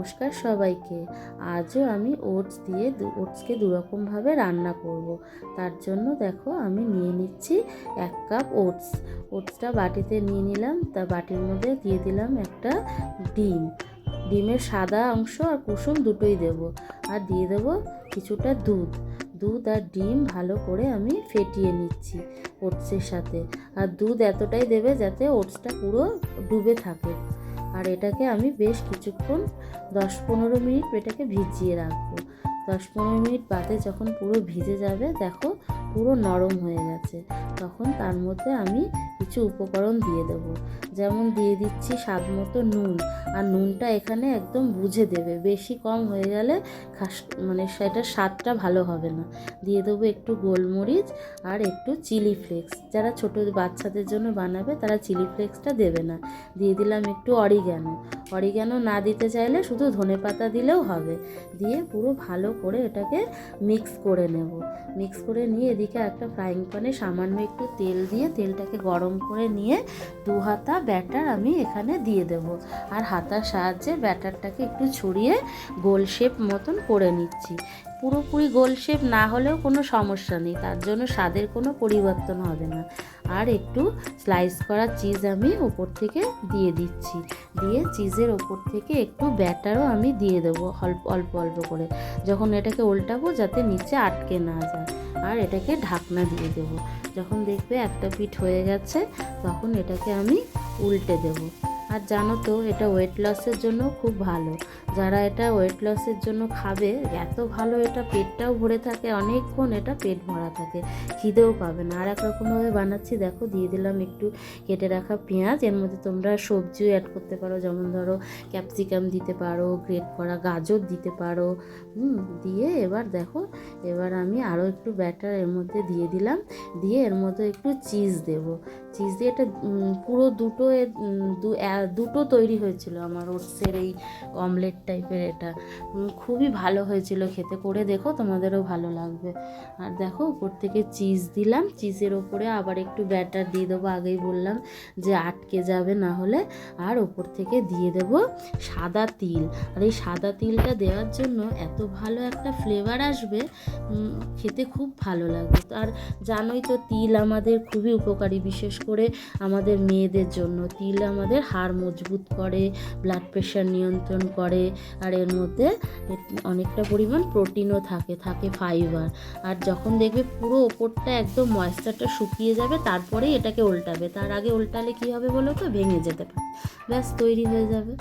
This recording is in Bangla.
নমস্কার সবাইকে। আজও আমি ওটস দিয়ে ওটসকে দুরকমভাবে রান্না করব। তার জন্য দেখো আমি নিয়ে নিচ্ছি এক কাপ ওটস। ওটসটা বাটিতে নিয়ে নিলাম। তা বাটির মধ্যে দিয়ে দিলাম একটা ডিম। ডিমের সাদা অংশ আর কুসুম দুটোই দেব। আর দিয়ে দেব কিছুটা দুধ। দুধ আর ডিম ভালো করে আমি ফেটিয়ে নিচ্ছি ওটসের সাথে। আর দুধ এতটাই দেবে যাতে ওটসটা পুরো ডুবে থাকে। আর এটাকে আমি বেশ কিছুক্ষণ দশ পনেরো মিনিট এটাকে ভিজিয়ে রাখব। দশ পনেরো মিনিট বাদে যখন পুরো ভিজে যাবে, দেখো পুরো নরম হয়ে গেছে। তখন তার মধ্যে আমি কিছু উপকরণ দিয়ে দেব। যেমন দিয়ে দিচ্ছি স্বাদ মতো নুন। আর নুনটা এখানে একদম বুঝে দেবে। বেশি কম হয়ে গেলে খাস মানে সেটার স্বাদটা ভালো হবে না। দিয়ে দেবো একটু গোলমরিচ আর একটু চিলি ফ্লেক্স। যারা ছোটো বাচ্চাদের জন্য বানাবে তারা চিলি ফ্লেক্সটা দেবে না। দিয়ে দিলাম একটু অরিগ্যানো। অরিগ্যানো না দিতে চাইলে শুধু ধনে পাতা দিলেও হবে। দিয়ে পুরো ভালো করে এটাকে মিক্স করে নেব। মিক্স করে নিয়ে এদিকে একটা ফ্রাইং প্যানে সামান্য একটু তেল দিয়ে তেলটাকে গরম করে নিয়ে দু হাতা ব্যাটার আমি এখানে দিয়ে দেব। আর হাতার সাহায্যে ব্যাটারটাকে একটু ছড়িয়ে গোল শেপ মতন করে নিচ্ছি। পুরোপুরি গোল শেপ না হলেও কোনো সমস্যা নেই, তার জন্য স্বাদের কোনো পরিবর্তন হবে না। আর একটু স্লাইস করা চিজ আমি ওপর থেকে দিয়ে দিচ্ছি। দিয়ে চিজের ওপর থেকে একটু ব্যাটারও আমি দিয়ে দেবো অল্প অল্প অল্প করে। যখন এটাকে উল্টাবো যাতে নিচে আটকে না যায়। আর এটাকে ঢাকনা দিয়ে দেবো। যখন দেখবে একটা পিঠ হয়ে গেছে, তখন এটাকে আমি উল্টে দেবো। আর জানো তো এটা ওয়েট লসের জন্য খুব ভালো। যারা এটা ওয়েট লসের জন্য খাবে এত ভালো এটা পেটটাও ভরে থাকে অনেকক্ষণ এটা পেট ভরা থাকে খিদেও পাবে না। আর এক রকমভাবে বানাচ্ছি দেখো দিয়ে দিলাম একটু কেটে রাখা পেঁয়াজ। এর মধ্যে তোমরা সবজিও অ্যাড করতে পারো যেমন ধরো ক্যাপসিকাম দিতে পারো গ্রেট করা গাজর দিতে পারো। দিয়ে এবার দেখো এবার আমি আরও একটু ব্যাটার এর মধ্যে দিয়ে দিলাম। দিয়ে এর মধ্যে একটু চিজ দেব। চিজ দিয়ে এটা পুরো দুটো এ- উম, দু- দুটো তৈরি হয়েছিল আমার ওটসের এই অমলেট টাইপের এটা। খুবই ভালো হয়েছিল খেতে। করে দেখো, তোমাদেরও ভালো লাগবে। আর দেখো, উপর থেকে চিজ দিলাম। চিজের ওপরে আবার একটু ব্যাটার দিয়ে দেবো। আগেই বললাম যে আটকে যাবে, না হলে আর ওপর থেকে দিয়ে দেবো সাদা তিল। আর এই সাদা তিলটা দেওয়ার জন্য এত ভালো একটা ফ্লেভার আসবে খেতে খুব ভালো লাগবে। আর জানোই তো, তিল আমাদের খুবই উপকারী, বিশেষ করে আমাদের মেয়েদের জন্য। তিল আমাদের হাড় মজবুত করে ব্লাড প্রেশার নিয়ন্ত্রণ করে, আর এর মধ্যে অনেকটা পরিমাণ প্রোটিনও থাকে থাকে ফাইবার আর যখন দেখবে পুরো ওপরটা একদম ময়েশ্চারটা শুকিয়ে যাবে, তারপরেই এটাকে উল্টাবে। তার আগে উল্টালে কী হবে বলো তো? ভেঙে যেতে পারে। ব্যাস, তৈরি হয়ে যাবে।